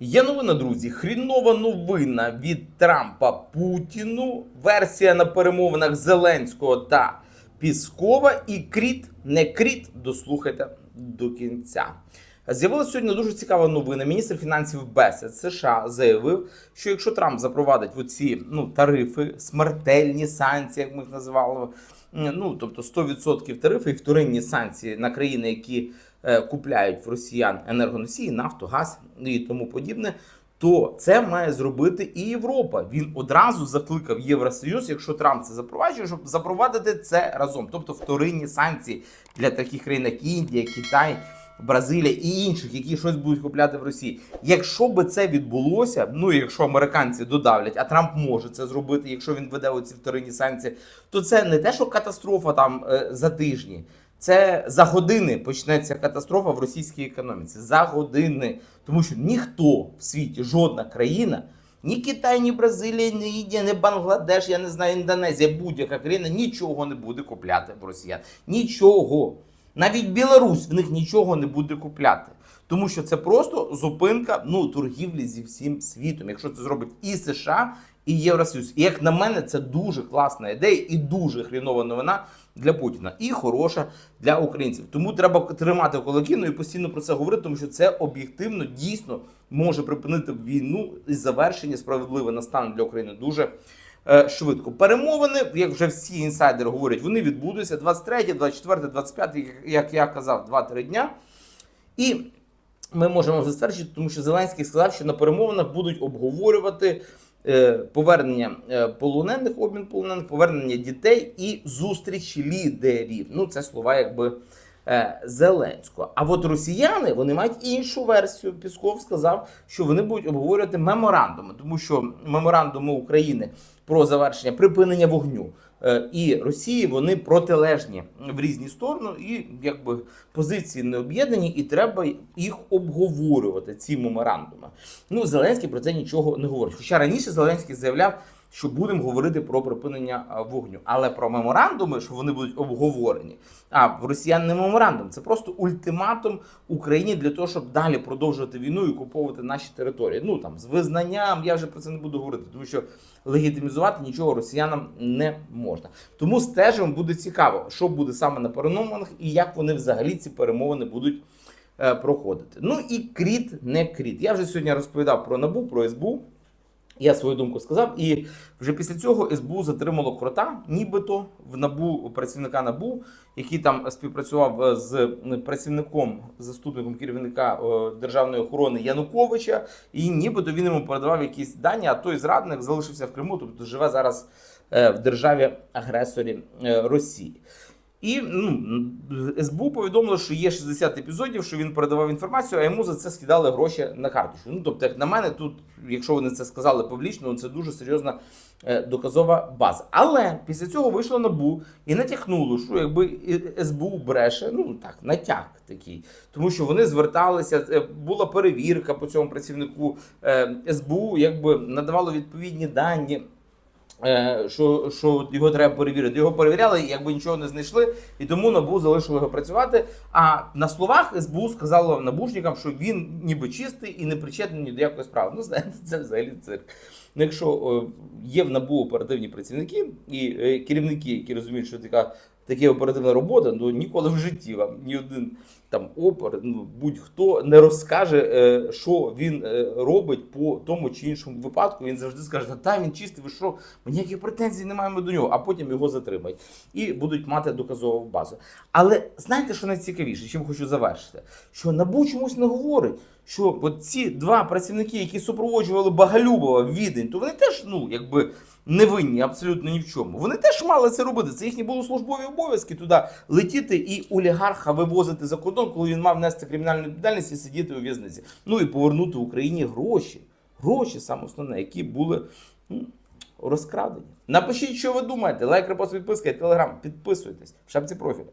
Є новина, друзі. Хрінова новина від Трампа Путіну. Версія на перемовинах Зеленського та Піскова. І кріт, не кріт. Дослухайте до кінця. З'явилася сьогодні дуже цікава новина. Міністр фінансів Бесед США заявив, що якщо Трамп запровадить оці ну, тарифи, смертельні санкції, як ми їх називали, ну тобто 100% тарифи і вторинні санкції на країни, які купляють в росіян енергоносії, нафту, газ і тому подібне. То це має зробити і Європа. Він одразу закликав Євросоюз, якщо Трамп це запроваджує, щоб запровадити це разом, тобто вторинні санкції для таких країн, як Індія, Китай, Бразилія і інших, які щось будуть купляти в Росії. Якщо би це відбулося, ну якщо американці додавлять, а Трамп може це зробити, якщо він веде оці вторинні санкції, то це не те, що катастрофа там е, за тижні. Це за години почнеться катастрофа в російській економіці. За години. Тому що ніхто в світі, жодна країна, ні Китай, ні Бразилія, ні Індія, ні Бангладеш, я не знаю, Індонезія, будь-яка країна нічого не буде купляти в росіян. Нічого. Навіть Білорусь в них нічого не буде купляти. Тому що це просто зупинка ну, торгівлі зі всім світом, якщо це зробить і США, і Євросоюз. І як на мене, це дуже класна ідея і дуже хрінова новина для Путіна, і хороша для українців. Тому треба тримати кулаки, ну і постійно про це говорити, тому що це об'єктивно дійсно може припинити війну і завершення справедливе настане для України дуже е, швидко. Перемовини, як вже всі інсайдери говорять, вони відбудуться 23, 24, 25, як- я казав, 2-3 дня. І ми можемо вже тому що Зеленський сказав, що на перемовинах будуть обговорювати повернення е, полонених, обмін полонених, повернення дітей і зустріч лідерів. Ну, це слова якби е, Зеленського. А от росіяни вони мають іншу версію. Пісков сказав, що вони будуть обговорювати меморандуми, тому що меморандуми України про завершення припинення вогню е, і Росії вони протилежні в різні сторони, і якби позиції не об'єднані, і треба їх обговорювати. Ці меморандуми. Ну Зеленський про це нічого не говорить. Хоча раніше Зеленський заявляв. Що будемо говорити про припинення вогню, але про меморандуми, що вони будуть обговорені. А в росіян не меморандум, це просто ультиматум Україні для того, щоб далі продовжувати війну і куповувати наші території. Ну там з визнанням, я вже про це не буду говорити, тому що легітимізувати нічого росіянам не можна. Тому стежимо буде цікаво, що буде саме на перемовинах і як вони взагалі ці перемовини будуть е, проходити. Ну і кріт, не кріт. Я вже сьогодні розповідав про набу, про СБУ. Я свою думку сказав, і вже після цього СБУ затримало крота, нібито в набу працівника набу, який там співпрацював е, з працівником, заступником керівника е, державної охорони Януковича, і нібито він йому передавав якісь дані. А той зрадник залишився в Криму, тобто живе зараз е, в державі агресорі Росії. І ну, СБУ повідомило, що є 60 епізодів, що він передавав інформацію, а йому за це скидали гроші на карточку. Ну тобто, як на мене, тут, якщо вони це сказали публічно, це дуже серйозна е, доказова база. Але після цього вийшло набу і натякнуло, що якби СБУ бреше, ну так, натяк такий, тому що вони зверталися, е, була перевірка по цьому працівнику е, СБУ, якби надавало відповідні дані. Е, що, що його треба перевірити. Його перевіряли, якби нічого не знайшли, і тому НАБУ залишили його працювати. А на словах СБУ сказало набушникам, що він ніби чистий і не причетний ні до якої справи. Ну, знаєте, це взагалі цирк. Ну, якщо є в НАБУ оперативні працівники і е, керівники, які розуміють, що така. Таке оперативна робота, ну ніколи в житті вам ні один там опер, ну будь-хто не розкаже, е, що він е, робить по тому чи іншому випадку. Він завжди скаже, та він чистий, ви що, ми ніяких претензій не маємо до нього, а потім його затримають і будуть мати доказову базу. Але знаєте, що найцікавіше, чим хочу завершити? Що НАБУ чомусь не говорить, що от ці два працівники, які супроводжували Багалюбова в Відень, то вони теж, ну якби не винні абсолютно ні в чому. Вони теж мали це робити. Це їхні були службові обов'язки туди летіти і олігарха вивозити за кордон, коли він мав нести кримінальну відповідальність і сидіти у в'язниці. Ну і повернути Україні гроші. Гроші саме основне, які були м, розкрадені. Напишіть, що ви думаєте. Лайк, репост, підписка телеграм. Підписуйтесь в шапці профілю.